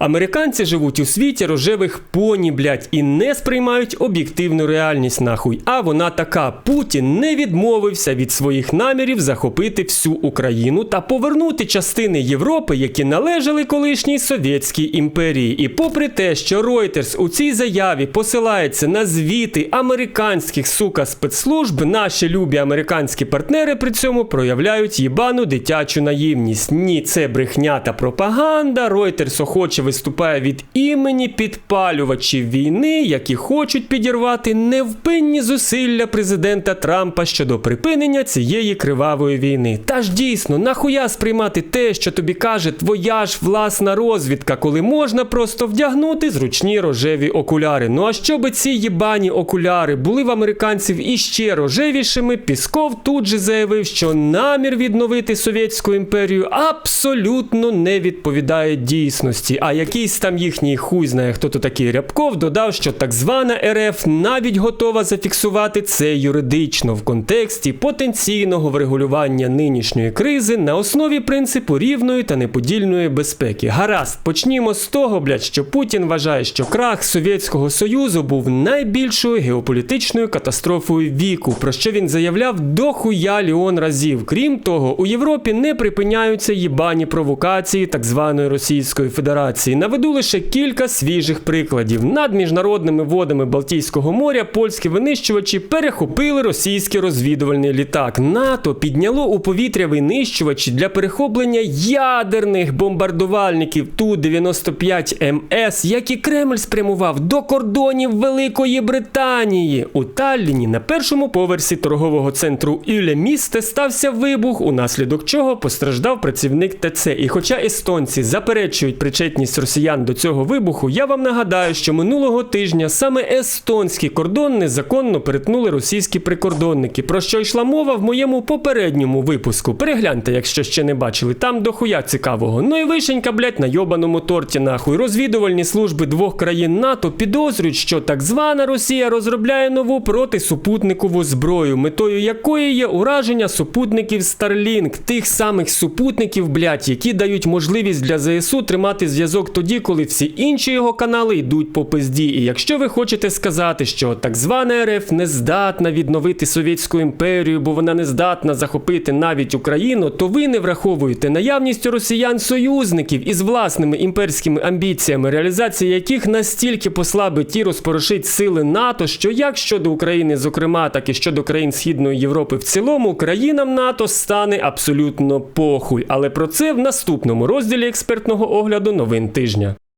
Американці живуть у світі рожевих поні, блять, і не сприймають об'єктивну реальність нахуй. А вона така: Путін не відмовився від своїх намірів захопити всю Україну та повернути частини Європи, які належали колишній совєтській імперії. І попри те, що Reuters у цій заяві посилається на звіти американських сука спецслужб, наші любі американські партнери при цьому проявляють їбану дитячу наївність. Ні, це брехня та пропаганда. Reuters охоче виступає від імені підпалювачів війни, які хочуть підірвати невпинні зусилля президента Трампа щодо припинення цієї кривавої війни. Та ж дійсно, нахуя сприймати те, що тобі каже твоя ж власна розвідка, коли можна просто вдягнути зручні рожеві окуляри. Ну а щоби ці їбані окуляри були в американців іще рожевішими, Пісков тут же заявив, що намір відновити совєтську імперію абсолютно не відповідає дійсності. А якийсь там їхній хуй знає, хто то такий Рябков, додав, що так звана РФ навіть готова зафіксувати це юридично в контексті потенційного врегулювання нинішньої кризи на основі принципу рівної та неподільної безпеки. Гаразд, почнімо з того, блядь, що Путін вважає, що крах Совєтського Союзу був найбільшою геополітичною катастрофою віку, про що він заявляв дохуя ліон разів. Крім того, у Європі не припиняються їбані провокації так званої Російської Федерації. Наведу лише кілька свіжих прикладів. Над міжнародними водами Балтійського моря польські винищувачі перехопили російський розвідувальний літак. НАТО підняло у повітря винищувачі для перехоплення ядерних бомбардувальників Ту-95 МС, які Кремль спрямував до кордонів Великої Британії. У Талліні на першому поверсі торгового центру Іле місте стався вибух, унаслідок чого постраждав працівник ТЦ. І хоча естонці заперечують причетність росіян до цього вибуху, я вам нагадаю, що минулого тижня саме естонський кордон незаконно перетнули російські прикордонники, про що йшла мова в моєму попередньому випуску. Перегляньте, якщо ще не бачили, там дохуя цікавого. Ну і вишенька, блять, на йобаному торті нахуй. Розвідувальні служби двох країн НАТО підозрюють, що так звана Росія розробляє нову протисупутникову зброю, метою якої є ураження супутників Starlink, тих самих супутників, блять, які дають можливість для ЗСУ тримати зв'язок тоді, коли всі інші його канали йдуть по пизді. І якщо ви хочете сказати, що так звана РФ не здатна відновити Совєтську імперію, бо вона не здатна захопити навіть Україну, то ви не враховуєте наявність росіян союзників із власними імперськими амбіціями, реалізація яких настільки послабить і розпорошить сили НАТО, що як щодо України, зокрема, так і щодо країн Східної Європи в цілому, країнам НАТО стане абсолютно похуй. Але про це в наступному розділі експертного огляду новин тижня.